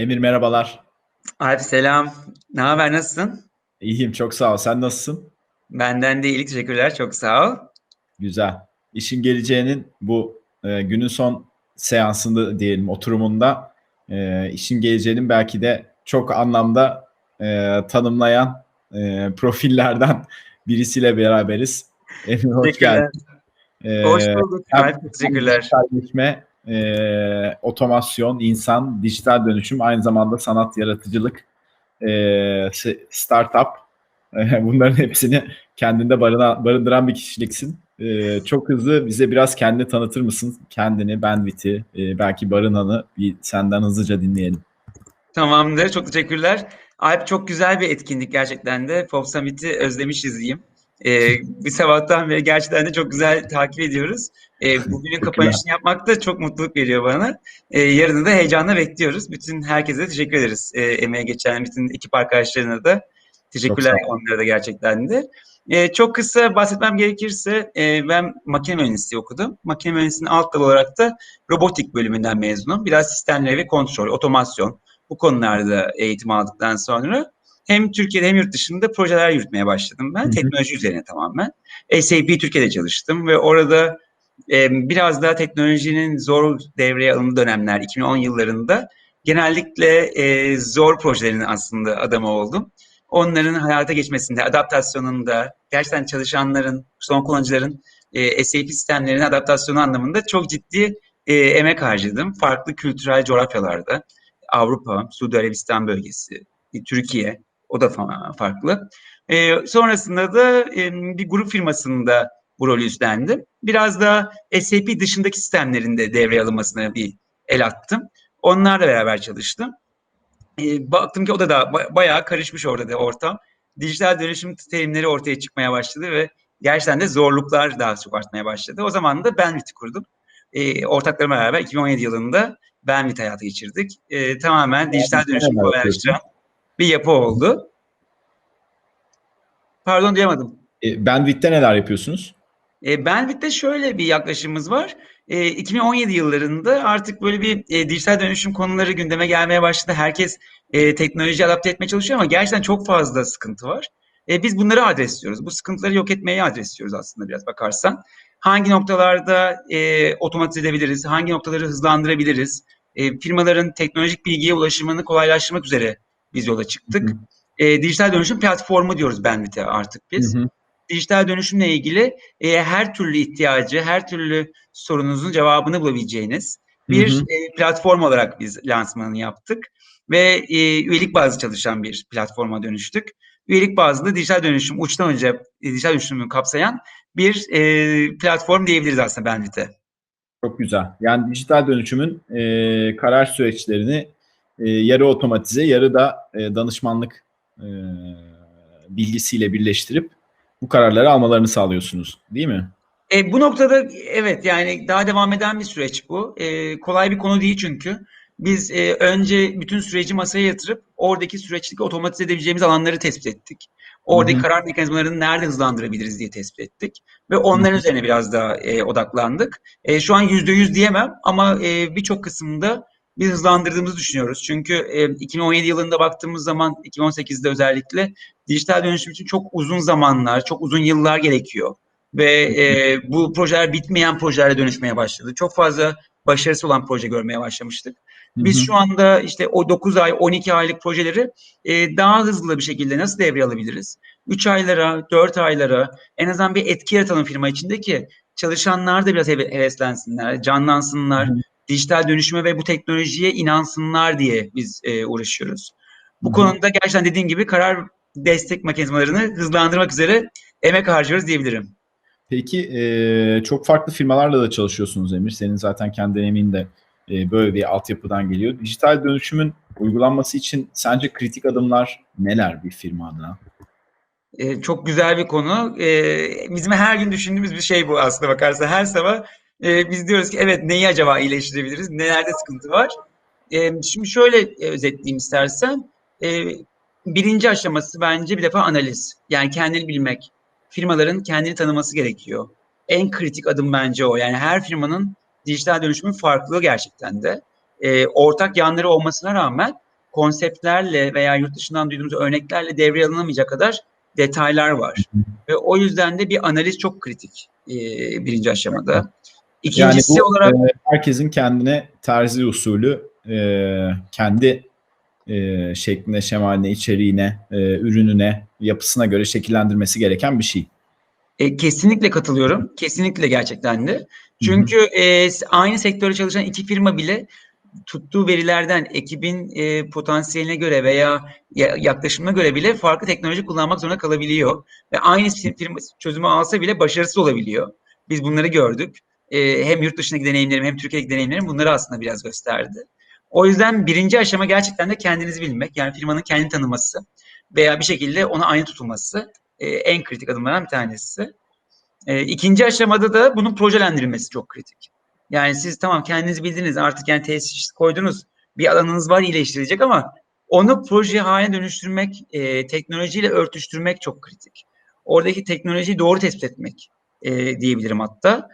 Emir merhabalar. Alp selam. Ne haber, nasılsın? İyiyim, çok sağ ol. Sen nasılsın? Benden de iyilik, teşekkürler. Çok sağ ol. Güzel. İşin geleceğinin bu e, günün son seansında diyelim, oturumunda e, işin geleceğinin belki de çok anlamda e, tanımlayan e, profillerden birisiyle beraberiz. Emir hoş geldin. E, hoş bulduk. Alp, teşekkürler. Dijitalleşme, e, otomasyon, insan, dijital dönüşüm, aynı zamanda sanat, yaratıcılık, e, startup e, bunların hepsini kendinde barına, barındıran bir kişiliksin. E, çok hızlı bize biraz kendini tanıtır mısın? Kendini, Bandwidth'i, e, belki Barınan'ı bir senden hızlıca dinleyelim. Tamamdır. Çok teşekkürler. Alp çok güzel bir etkinlik gerçekten de. Pop Summit'i özlemişiz diyeyim. Ee, bir sabahtan beri gerçekten de çok güzel takip ediyoruz. Ee, bugünün kapanışını yapmak da çok mutluluk veriyor bana. Ee, yarını da heyecanla bekliyoruz. Bütün herkese teşekkür ederiz. Ee, emeğe geçen bütün ekip arkadaşlarına da teşekkürler onlara da gerçekten de. Ee, çok kısa bahsetmem gerekirse e, ben makine mühendisliği okudum. Makine mühendisliğinin alt dal olarak da robotik bölümünden mezunum. Biraz sistemleri ve kontrol, otomasyon bu konularda eğitim aldıktan sonra hem Türkiye'de hem yurt dışında projeler yürütmeye başladım ben. Hı hı. Teknoloji üzerine tamamen. SAP Türkiye'de çalıştım ve orada e, biraz daha teknolojinin zor devreye alındığı dönemler 2010 yıllarında genellikle e, zor projelerin aslında adamı oldum. Onların hayata geçmesinde, adaptasyonunda, gerçekten çalışanların, son kullanıcıların e, SAP sistemlerinin adaptasyonu anlamında çok ciddi e, emek harcadım. Farklı kültürel coğrafyalarda, Avrupa, Suudi Arabistan bölgesi, Türkiye, o da farklı. E, sonrasında da e, bir grup firmasında bu rolü üstlendim. Biraz da SAP dışındaki sistemlerinde devreye alınmasına bir el attım. Onlarla beraber çalıştım. E, baktım ki o da da bayağı karışmış orada da ortam. Dijital dönüşüm terimleri ortaya çıkmaya başladı ve gerçekten de zorluklar daha çok artmaya başladı. O zaman da Bandwidth'i kurdum. E, ortaklarımla beraber 2017 yılında Bandwidth hayata geçirdik. E, tamamen dijital dönüşüm kolaylaştıran bir yapı oldu. Pardon duyamadım. E, Bandwidth'te neler yapıyorsunuz? E, Bandwidth'te şöyle bir yaklaşımımız var. E, 2017 yıllarında artık böyle bir e, dijital dönüşüm konuları gündeme gelmeye başladı. Herkes e, teknoloji adapte etmeye çalışıyor ama gerçekten çok fazla sıkıntı var. E, biz bunları adresliyoruz. Bu sıkıntıları yok etmeye adresliyoruz aslında biraz bakarsan. Hangi noktalarda e, otomatize edebiliriz? Hangi noktaları hızlandırabiliriz? E, firmaların teknolojik bilgiye ulaşımını kolaylaştırmak üzere biz yola çıktık. Hı hı. E, dijital dönüşüm platformu diyoruz Bandwidth'e artık biz. Hı hı. Dijital dönüşümle ilgili e, her türlü ihtiyacı, her türlü sorununuzun cevabını bulabileceğiniz bir hı hı. E, platform olarak biz lansmanını yaptık. Ve e, üyelik bazlı çalışan bir platforma dönüştük. Üyelik bazlı dijital dönüşüm, uçtan önce e, dijital dönüşümü kapsayan bir e, platform diyebiliriz aslında Bandwidth'e. Çok güzel. Yani dijital dönüşümün e, karar süreçlerini e, yarı otomatize, yarı da e, danışmanlık e, bilgisiyle birleştirip bu kararları almalarını sağlıyorsunuz değil mi? E, bu noktada evet yani daha devam eden bir süreç bu. E, kolay bir konu değil çünkü. Biz e, önce bütün süreci masaya yatırıp oradaki süreçteki otomatize edebileceğimiz alanları tespit ettik. Oradaki Hı-hı. karar mekanizmalarını nerede hızlandırabiliriz diye tespit ettik. Ve onların Hı-hı. üzerine biraz daha e, odaklandık. E, şu an yüzde yüz diyemem ama e, birçok kısımda biz hızlandırdığımızı düşünüyoruz. Çünkü e, 2017 yılında baktığımız zaman 2018'de özellikle dijital dönüşüm için çok uzun zamanlar, çok uzun yıllar gerekiyor. Ve e, bu projeler bitmeyen projelere dönüşmeye başladı. Çok fazla başarısı olan proje görmeye başlamıştık. Biz şu anda işte o 9 ay, 12 aylık projeleri e, daha hızlı bir şekilde nasıl devreye alabiliriz? 3 aylara, 4 aylara en azından bir etki yaratalım firma içinde ki çalışanlar da biraz heveslensinler, canlansınlar. Hı hı dijital dönüşüme ve bu teknolojiye inansınlar diye biz e, uğraşıyoruz. Bu Hı. konuda gerçekten dediğin gibi karar destek mekanizmalarını hızlandırmak üzere emek harcıyoruz diyebilirim. Peki e, çok farklı firmalarla da çalışıyorsunuz Emir. Senin zaten kendi deneyimin de e, böyle bir altyapıdan geliyor. Dijital dönüşümün uygulanması için sence kritik adımlar neler bir firma adına? E, çok güzel bir konu. E, bizim her gün düşündüğümüz bir şey bu aslında bakarsa. Her sabah e, biz diyoruz ki evet neyi acaba iyileştirebiliriz? Nelerde sıkıntı var? E, şimdi şöyle e, özetleyeyim istersen. E, birinci aşaması bence bir defa analiz. Yani kendini bilmek. Firmaların kendini tanıması gerekiyor. En kritik adım bence o. Yani her firmanın dijital dönüşümün farklılığı gerçekten de. E, ortak yanları olmasına rağmen konseptlerle veya yurt dışından duyduğumuz örneklerle devreye alınamayacak kadar detaylar var. Ve o yüzden de bir analiz çok kritik e, birinci aşamada. İkincisi yani bu, olarak e, herkesin kendine terzi usulü e, kendi e, şekline, şemaline, içeriğine, e, ürününe, yapısına göre şekillendirmesi gereken bir şey. E, kesinlikle katılıyorum. Kesinlikle gerçekten de. Çünkü e, aynı sektörde çalışan iki firma bile tuttuğu verilerden ekibin e, potansiyeline göre veya ya, yaklaşımına göre bile farklı teknoloji kullanmak zorunda kalabiliyor. Ve aynı firma çözümü alsa bile başarısız olabiliyor. Biz bunları gördük. E, hem yurt dışındaki deneyimlerim hem Türkiye'deki deneyimlerim bunları aslında biraz gösterdi. O yüzden birinci aşama gerçekten de kendinizi bilmek. Yani firmanın kendini tanıması veya bir şekilde ona aynı tutulması e, en kritik adımlardan bir tanesi. E, ikinci aşamada da bunun projelendirilmesi çok kritik. Yani siz tamam kendinizi bildiniz artık yani tesis koydunuz bir alanınız var iyileştirilecek ama onu proje haline dönüştürmek, e, teknolojiyle örtüştürmek çok kritik. Oradaki teknolojiyi doğru tespit etmek e, diyebilirim hatta.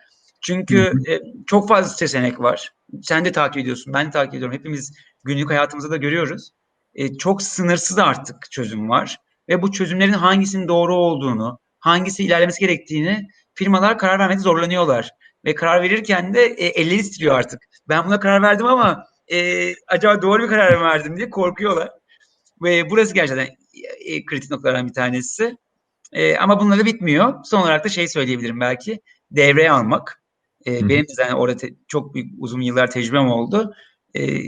Çünkü e, çok fazla seçenek var. Sen de takip ediyorsun, ben de takip ediyorum. Hepimiz günlük hayatımızda da görüyoruz. E, çok sınırsız artık çözüm var. Ve bu çözümlerin hangisinin doğru olduğunu, hangisi ilerlemesi gerektiğini firmalar karar vermekte zorlanıyorlar. Ve karar verirken de e, elleri titriyor artık. Ben buna karar verdim ama e, acaba doğru bir karar mı verdim diye korkuyorlar. Ve burası gerçekten e, kritik noktalardan bir tanesi. E, ama bununla da bitmiyor. Son olarak da şey söyleyebilirim belki. Devreye almak. E, benim de yani orada te- çok büyük uzun yıllar tecrübem oldu. E,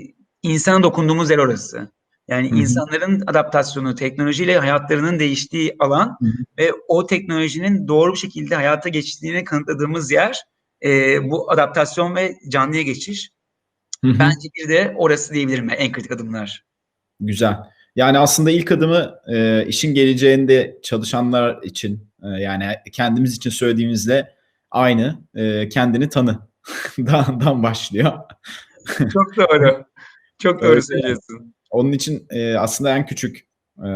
insana dokunduğumuz yer orası. Yani Hı insanların adaptasyonu, teknolojiyle hayatlarının değiştiği alan Hı hı. ve o teknolojinin doğru bir şekilde hayata geçtiğini kanıtladığımız yer e, bu adaptasyon ve canlıya geçiş. Hı hı. Bence bir de orası diyebilirim ben, en kritik adımlar. Güzel. Yani aslında ilk adımı e, işin geleceğinde çalışanlar için e, yani kendimiz için söylediğimizde aynı e, kendini tanı dan, dan başlıyor. Çok doğru. Çok doğru söylüyorsun. Onun için e, aslında en küçük e,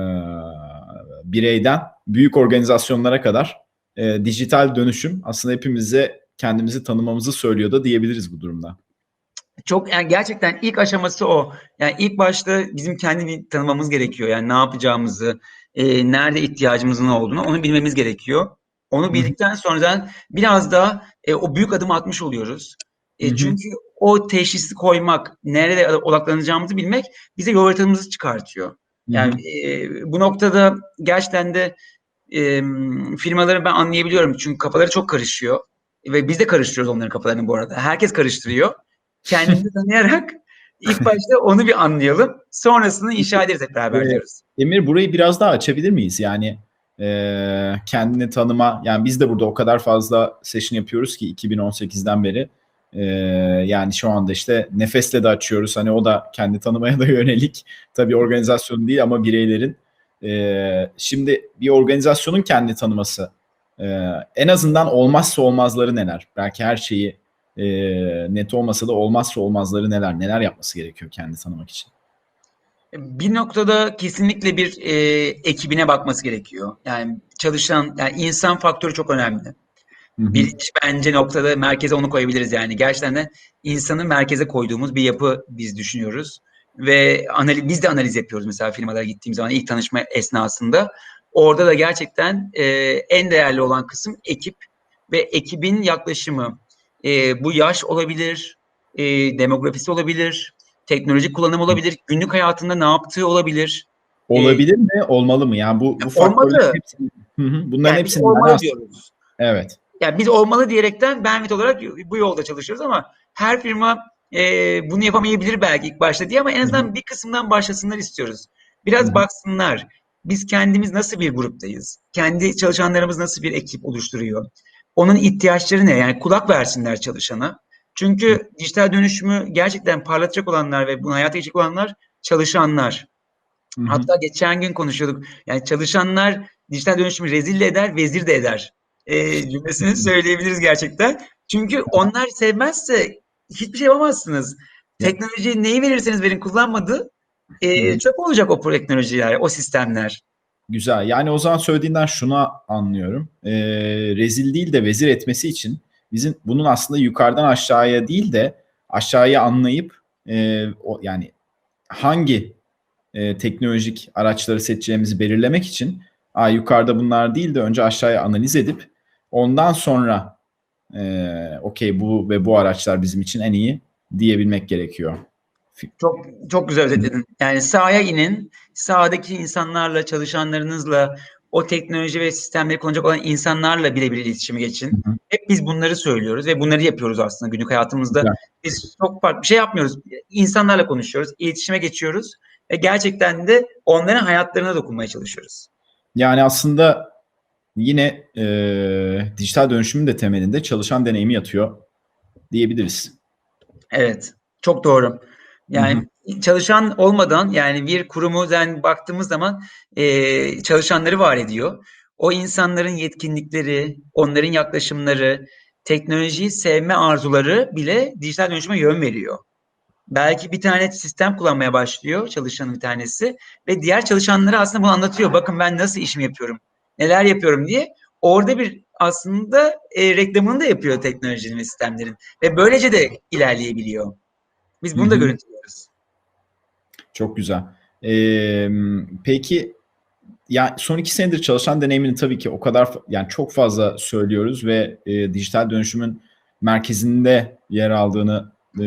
bireyden büyük organizasyonlara kadar e, dijital dönüşüm aslında hepimize kendimizi tanımamızı söylüyor da diyebiliriz bu durumda. Çok yani gerçekten ilk aşaması o. Yani ilk başta bizim kendini tanımamız gerekiyor. Yani ne yapacağımızı, e, nerede ihtiyacımızın olduğunu onu bilmemiz gerekiyor. Onu bildikten sonra biraz da e, o büyük adım atmış oluyoruz. E, çünkü o teşhisi koymak, nerede odaklanacağımızı bilmek bize yol haritamızı çıkartıyor. Yani e, bu noktada gerçekten de e, firmaları ben anlayabiliyorum. Çünkü kafaları çok karışıyor. Ve biz de karıştırıyoruz onların kafalarını bu arada. Herkes karıştırıyor. Kendimizi tanıyarak ilk başta onu bir anlayalım. Sonrasını inşa ederiz hep beraber diyoruz. Emir burayı biraz daha açabilir miyiz? Yani e, kendini tanıma. Yani biz de burada o kadar fazla session yapıyoruz ki 2018'den beri. E, yani şu anda işte nefesle de açıyoruz. Hani o da kendi tanımaya da yönelik. Tabii organizasyon değil ama bireylerin. E, şimdi bir organizasyonun kendi tanıması. e, en azından olmazsa olmazları neler? Belki her şeyi e, net olmasa da olmazsa olmazları neler? Neler yapması gerekiyor kendi tanımak için? Bir noktada kesinlikle bir e, ekibine bakması gerekiyor. Yani çalışan, yani insan faktörü çok önemli. Hı hı. Birinci bence noktada merkeze onu koyabiliriz yani. Gerçekten de insanı merkeze koyduğumuz bir yapı biz düşünüyoruz. Ve analiz, biz de analiz yapıyoruz mesela firmalara gittiğim zaman ilk tanışma esnasında. Orada da gerçekten e, en değerli olan kısım ekip ve ekibin yaklaşımı. E, bu yaş olabilir, e, demografisi olabilir, teknolojik kullanım olabilir, günlük hayatında ne yaptığı olabilir. Olabilir mi? Olmalı mı? Yani bu, bu Olmalı. Hı hı, bunların Yani hepsini olmalı diyoruz. Evet. Yani biz olmalı diyerekten Benfit olarak bu yolda çalışıyoruz ama her firma e, bunu yapamayabilir belki ilk başta diye ama en azından bir kısımdan başlasınlar istiyoruz. Biraz Hı hı. baksınlar. Biz kendimiz nasıl bir gruptayız? Kendi çalışanlarımız nasıl bir ekip oluşturuyor? Onun ihtiyaçları ne? Yani kulak versinler çalışana. Çünkü dijital dönüşümü gerçekten parlatacak olanlar ve bunu hayata geçecek olanlar çalışanlar. Hı hı. Hatta geçen gün konuşuyorduk. Yani çalışanlar dijital dönüşümü rezil de eder, vezir de eder. E, cümlesini söyleyebiliriz gerçekten. Çünkü onlar sevmezse hiçbir şey yapamazsınız. Teknolojiyi neyi verirseniz verin kullanmadı. E, çöp olacak o teknolojiler, o sistemler. Güzel. Yani o zaman söylediğinden şunu anlıyorum. Ee, rezil değil de vezir etmesi için bizim bunun aslında yukarıdan aşağıya değil de aşağıya anlayıp e, o, yani hangi e, teknolojik araçları seçeceğimizi belirlemek için Aa, yukarıda bunlar değil de önce aşağıya analiz edip ondan sonra e, okey bu ve bu araçlar bizim için en iyi diyebilmek gerekiyor. Çok çok güzel özetledin. Yani sahaya inin, sahadaki insanlarla, çalışanlarınızla, o teknoloji ve sistemleri kullanacak olan insanlarla birebir iletişime geçin. Hı hı. Hep biz bunları söylüyoruz ve bunları yapıyoruz aslında günlük hayatımızda. Güzel. Biz çok farklı bir şey yapmıyoruz. İnsanlarla konuşuyoruz, iletişime geçiyoruz ve gerçekten de onların hayatlarına dokunmaya çalışıyoruz. Yani aslında yine e, dijital dönüşümün de temelinde çalışan deneyimi yatıyor diyebiliriz. Evet, çok doğru. Yani çalışan olmadan yani bir kurumu yani baktığımız zaman e, çalışanları var ediyor. O insanların yetkinlikleri, onların yaklaşımları, teknolojiyi sevme arzuları bile dijital dönüşüme yön veriyor. Belki bir tane sistem kullanmaya başlıyor çalışanın bir tanesi ve diğer çalışanlara aslında bunu anlatıyor. Bakın ben nasıl işimi yapıyorum, neler yapıyorum diye. Orada bir aslında e, reklamını da yapıyor teknolojinin ve sistemlerin ve böylece de ilerleyebiliyor. Biz bunu Hı da hı. Çok güzel. Ee, peki ya son iki senedir çalışan deneyimini tabii ki o kadar yani çok fazla söylüyoruz ve e, dijital dönüşümün merkezinde yer aldığını e,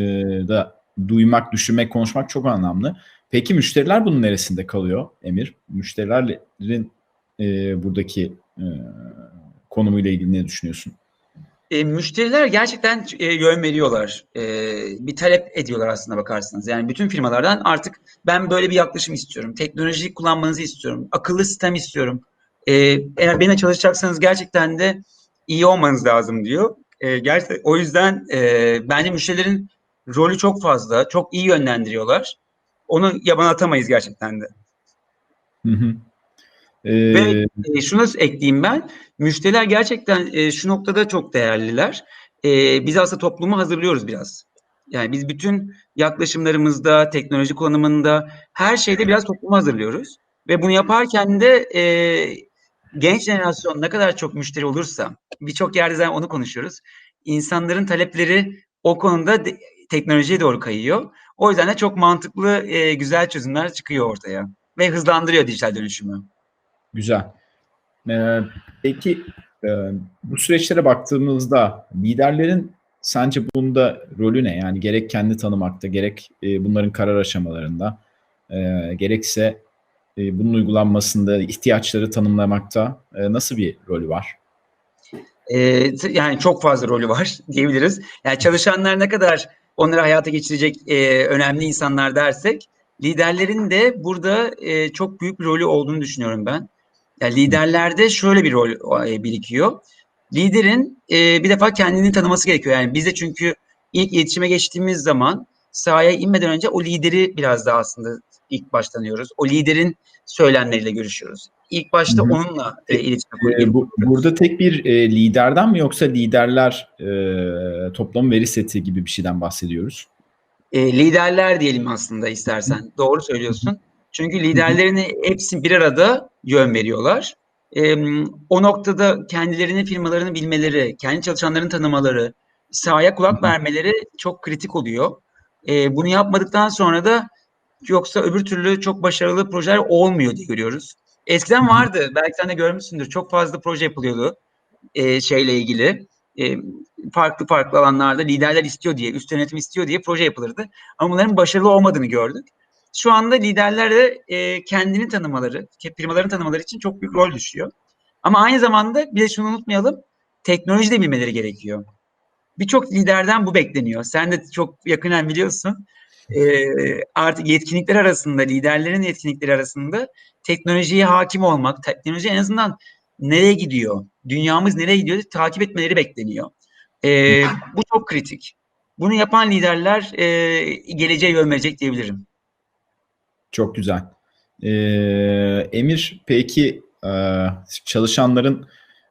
da duymak, düşünmek, konuşmak çok anlamlı. Peki müşteriler bunun neresinde kalıyor Emir? Müşterilerin e, buradaki e, konumuyla ilgili ne düşünüyorsun? E, müşteriler gerçekten e, yön veriyorlar. E, bir talep ediyorlar aslında bakarsanız. Yani bütün firmalardan artık ben böyle bir yaklaşım istiyorum. Teknolojiyi kullanmanızı istiyorum. Akıllı sistem istiyorum. E, eğer benimle çalışacaksanız gerçekten de iyi olmanız lazım diyor. E, gerçekten o yüzden e, bence müşterilerin rolü çok fazla. Çok iyi yönlendiriyorlar. Onu yaban atamayız gerçekten de. Hı hı. Ve Ee, e, şunu ekleyeyim ben. Müşteriler gerçekten e, şu noktada çok değerliler. E, biz aslında toplumu hazırlıyoruz biraz. Yani biz bütün yaklaşımlarımızda, teknoloji kullanımında, her şeyde biraz toplumu hazırlıyoruz. Ve bunu yaparken de e, genç jenerasyon ne kadar çok müşteri olursa, birçok yerde zaten onu konuşuyoruz. İnsanların talepleri o konuda de- teknolojiye doğru kayıyor. O yüzden de çok mantıklı, e, güzel çözümler çıkıyor ortaya. Ve hızlandırıyor dijital dönüşümü. Güzel. Ee, peki e, bu süreçlere baktığımızda liderlerin sence bunda rolü ne? Yani gerek kendi tanımakta, gerek e, bunların karar aşamalarında, e, gerekse e, bunun uygulanmasında ihtiyaçları tanımlamakta e, nasıl bir rolü var? T- yani çok fazla rolü var diyebiliriz. Yani çalışanlar ne kadar onları hayata geçirecek e, önemli insanlar dersek, liderlerin de burada e, çok büyük bir rolü olduğunu düşünüyorum ben. Yani liderlerde şöyle bir rol e, birikiyor. Liderin e, bir defa kendini tanıması gerekiyor. Yani biz de çünkü ilk iletişime geçtiğimiz zaman sahaya inmeden önce o lideri biraz daha aslında ilk başta tanıyoruz. O liderin söylemleriyle görüşüyoruz. İlk başta Hı hı. onunla e, iletişime E, bu, burada tek bir e, liderden mi yoksa liderler e, toplam veri seti gibi bir şeyden bahsediyoruz? E, liderler diyelim aslında istersen. Doğru söylüyorsun. Çünkü liderlerin hepsi bir arada yön veriyorlar. E, o noktada kendilerini, firmalarını bilmeleri, kendi çalışanlarını tanımaları, sahaya kulak vermeleri çok kritik oluyor. E, bunu yapmadıktan sonra da yoksa öbür türlü çok başarılı projeler olmuyor diye görüyoruz. Eskiden vardı. Belki sen de görmüşsündür. Çok fazla proje yapılıyordu e, şeyle ilgili. E, farklı farklı alanlarda liderler istiyor diye, üst yönetim istiyor diye proje yapılırdı. Ama bunların başarılı olmadığını gördük. Şu anda liderler de e, kendini tanımaları, firmaların tanımaları için çok büyük rol düşüyor. Ama aynı zamanda bir de şunu unutmayalım, teknoloji de bilmeleri gerekiyor. Birçok liderden bu bekleniyor. Sen de çok yakından biliyorsun. E, artık yetkinlikler arasında, liderlerin yetkinlikleri arasında teknolojiye hakim olmak, teknoloji en azından nereye gidiyor, dünyamız nereye gidiyor takip etmeleri bekleniyor. E, bu çok kritik. Bunu yapan liderler e, geleceğe yön verecek diyebilirim. Çok güzel. Ee, Emir, peki e, çalışanların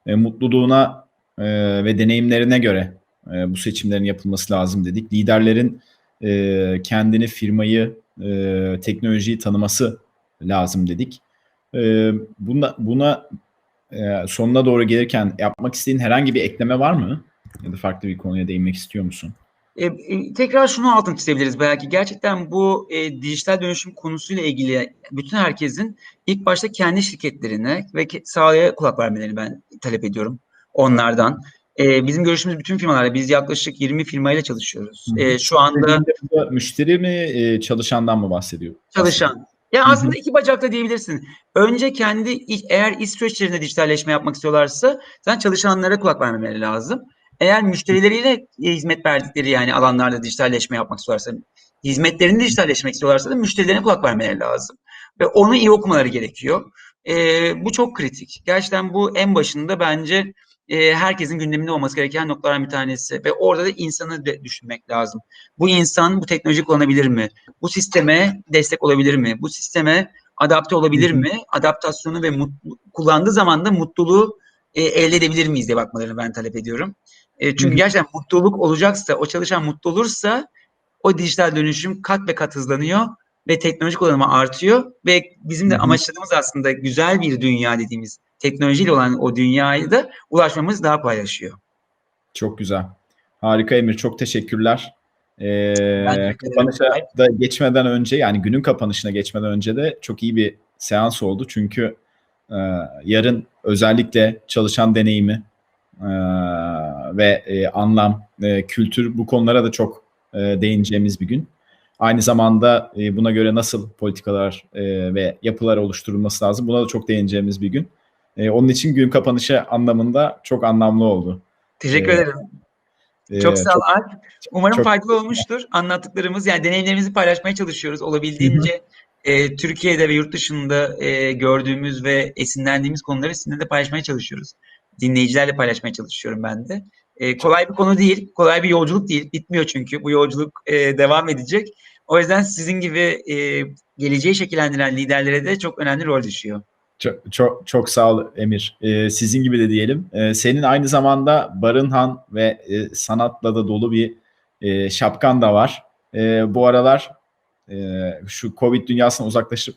e, mutluluğuna e, ve deneyimlerine göre e, bu seçimlerin yapılması lazım dedik. Liderlerin e, kendini, firmayı, e, teknolojiyi tanıması lazım dedik. E, buna buna e, sonuna doğru gelirken yapmak istediğin herhangi bir ekleme var mı? Ya da farklı bir konuya değinmek istiyor musun? E, e, tekrar şunu altını çizebiliriz belki. Gerçekten bu e, dijital dönüşüm konusuyla ilgili bütün herkesin ilk başta kendi şirketlerine ve sahaya kulak vermelerini ben talep ediyorum onlardan. E, bizim görüşümüz bütün firmalarla, biz yaklaşık 20 firmayla çalışıyoruz. E, şu anda müşteri mi e, çalışandan mı bahsediyor? çalışan. Ya hı. aslında iki bacakla diyebilirsin. Önce kendi eğer iş süreçlerinde dijitalleşme yapmak istiyorlarsa sen çalışanlara kulak vermeleri lazım. Eğer müşterileriyle hizmet verdikleri yani alanlarda dijitalleşme yapmak istiyorlarsa, hizmetlerini dijitalleşmek istiyorlarsa da müşterilerine kulak vermeleri lazım. Ve onu iyi okumaları gerekiyor. Ee, bu çok kritik. Gerçekten bu en başında bence e, herkesin gündeminde olması gereken noktalardan bir tanesi. Ve orada da insanı de düşünmek lazım. Bu insan bu teknoloji kullanabilir mi? Bu sisteme destek olabilir mi? Bu sisteme adapte olabilir mi? Adaptasyonu ve mutlu, kullandığı zaman da mutluluğu e, elde edebilir miyiz diye bakmalarını ben talep ediyorum. E, çünkü hı. gerçekten mutluluk olacaksa, o çalışan mutlu olursa o dijital dönüşüm kat ve kat hızlanıyor ve teknoloji kullanımı artıyor ve bizim de Hı amaçladığımız aslında güzel bir dünya dediğimiz teknolojiyle olan o dünyayı da ulaşmamız daha paylaşıyor. Çok güzel. Harika Emir. Çok teşekkürler. Ee, kapanışa da geçmeden önce yani günün kapanışına geçmeden önce de çok iyi bir seans oldu. Çünkü e, yarın özellikle çalışan deneyimi e, ve e, anlam, e, kültür bu konulara da çok e, değineceğimiz bir gün. Aynı zamanda e, buna göre nasıl politikalar e, ve yapılar oluşturulması lazım buna da çok değineceğimiz bir gün. E, onun için gün kapanışı anlamında çok anlamlı oldu. Teşekkür Ee, ederim. E, Çok sağ ol Alp. Umarım çok- faydalı olmuştur. Anlattıklarımız yani deneyimlerimizi paylaşmaya çalışıyoruz. Olabildiğince e, Türkiye'de ve yurt dışında e, gördüğümüz ve esinlendiğimiz konuları sizinle de paylaşmaya çalışıyoruz. Dinleyicilerle paylaşmaya çalışıyorum ben de. E, kolay bir konu değil, kolay bir yolculuk değil. Bitmiyor çünkü bu yolculuk e, devam edecek. O yüzden sizin gibi e, geleceği şekillendiren liderlere de çok önemli rol düşüyor. Çok, çok, çok sağ ol Emir. Ee, sizin gibi de diyelim. Ee, senin aynı zamanda Barınhan ve e, sanatla da dolu bir e, şapkan da var. E, bu aralar e, şu Covid dünyasına uzaklaşıp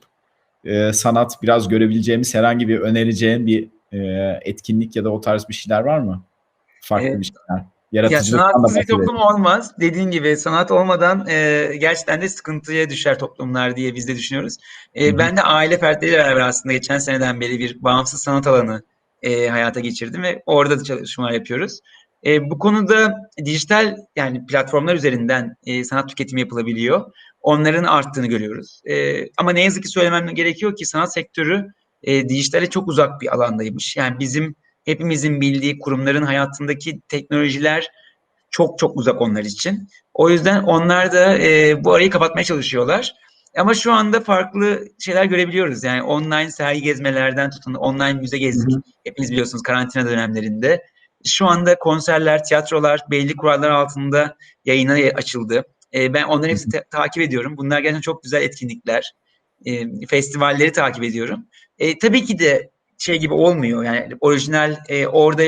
e, sanat biraz görebileceğimiz herhangi bir önereceğin bir e, etkinlik ya da o tarz bir şeyler var mı? Farklı Evet. bir şeyler. Ya Yaratıcılıktan da sanatsız bir toplum olmaz. Dediğin gibi sanat olmadan e, gerçekten de sıkıntıya düşer toplumlar diye biz de düşünüyoruz. E, ben de aile fertleriyle beraber aslında geçen seneden beri bir bağımsız sanat alanı e, hayata geçirdim ve orada da çalışmalar yapıyoruz. E, bu konuda dijital yani platformlar üzerinden e, sanat tüketimi yapılabiliyor. Onların arttığını görüyoruz. E, ama ne yazık ki söylemem gerekiyor ki sanat sektörü e, dijitale çok uzak bir alandaymış. Yani bizim hepimizin bildiği kurumların hayatındaki teknolojiler çok çok uzak onlar için. O yüzden onlar da e, bu arayı kapatmaya çalışıyorlar. Ama şu anda farklı şeyler görebiliyoruz. Yani online sergi gezmelerden tutun, online müze gezdik. Hı hı. Hepiniz biliyorsunuz karantina dönemlerinde. Şu anda konserler, tiyatrolar belli kurallar altında yayına açıldı. E, ben onların hepsini ta- takip ediyorum. Bunlar gerçekten çok güzel etkinlikler. E, festivalleri takip ediyorum. E, tabii ki de şey gibi olmuyor. Yani orijinal e, orada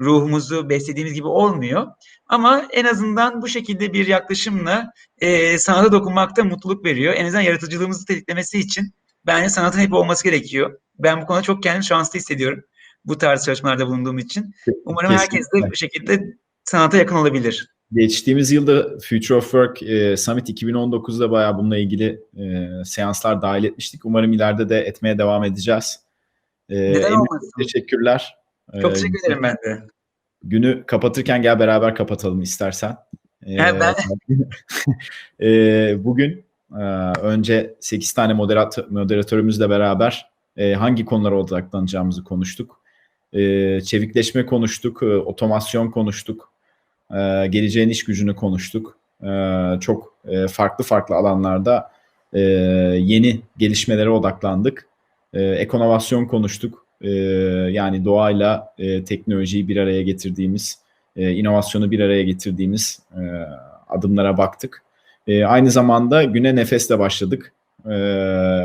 ruhumuzu beslediğimiz gibi olmuyor. Ama en azından bu şekilde bir yaklaşımla e, sanata dokunmakta mutluluk veriyor. En azından yaratıcılığımızı tetiklemesi için bence sanatın hep olması gerekiyor. Ben bu konuda çok kendimi şanslı hissediyorum. Bu tarz çalışmalarda bulunduğum için. Umarım herkes de Kesinlikle. bu şekilde sanata yakın olabilir. Geçtiğimiz yılda Future of Work e, Summit 2019'da bayağı bununla ilgili e, seanslar dahil etmiştik. Umarım ileride de etmeye devam edeceğiz. E, Neden olmasın? teşekkürler. Çok E, teşekkür ederim ben de. Günü kapatırken gel beraber kapatalım istersen. E, He, ben- e, bugün e, önce 8 tane moderat moderatörümüzle beraber e, hangi konulara odaklanacağımızı konuştuk. E, çevikleşme konuştuk, e, otomasyon konuştuk, e, geleceğin iş gücünü konuştuk. E, çok e, farklı farklı alanlarda e, yeni gelişmelere odaklandık. E, ekonovasyon konuştuk. Yani doğayla e, teknolojiyi bir araya getirdiğimiz, e, inovasyonu bir araya getirdiğimiz adımlara baktık. Aynı zamanda güne nefesle başladık.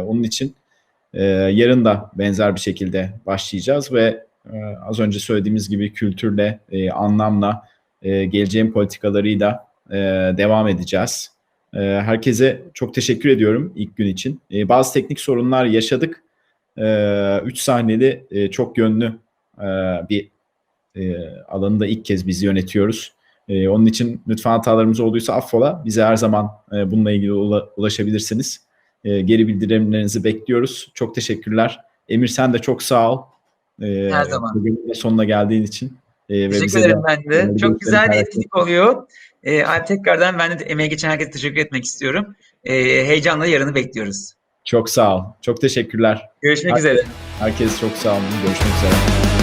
Onun için yarın da benzer bir şekilde başlayacağız ve az önce söylediğimiz gibi kültürle, anlamla, e, geleceğin politikalarıyla e, devam edeceğiz. E, herkese çok teşekkür ediyorum ilk gün için. E, bazı teknik sorunlar yaşadık. E, üç sahneli e, çok yönlü e, bir e, alanında ilk kez biz yönetiyoruz. E, onun için lütfen hatalarımız olduysa affola. Bize her zaman e, bununla ilgili ula- ulaşabilirsiniz. E, geri bildirimlerinizi bekliyoruz. Çok teşekkürler. Emir sen de çok sağ ol. E, Her zaman. Bugün sonuna geldiğin için. E, ve Teşekkür ederim de- ben de. Bunları Çok güzel bir etkinlik oluyor. E, Alp tekrardan ben de emeği geçen herkese teşekkür etmek istiyorum. E, heyecanla yarını bekliyoruz. Çok sağ ol. Çok teşekkürler. Görüşmek Hadi. üzere. Herkes çok sağ olun. Görüşmek üzere.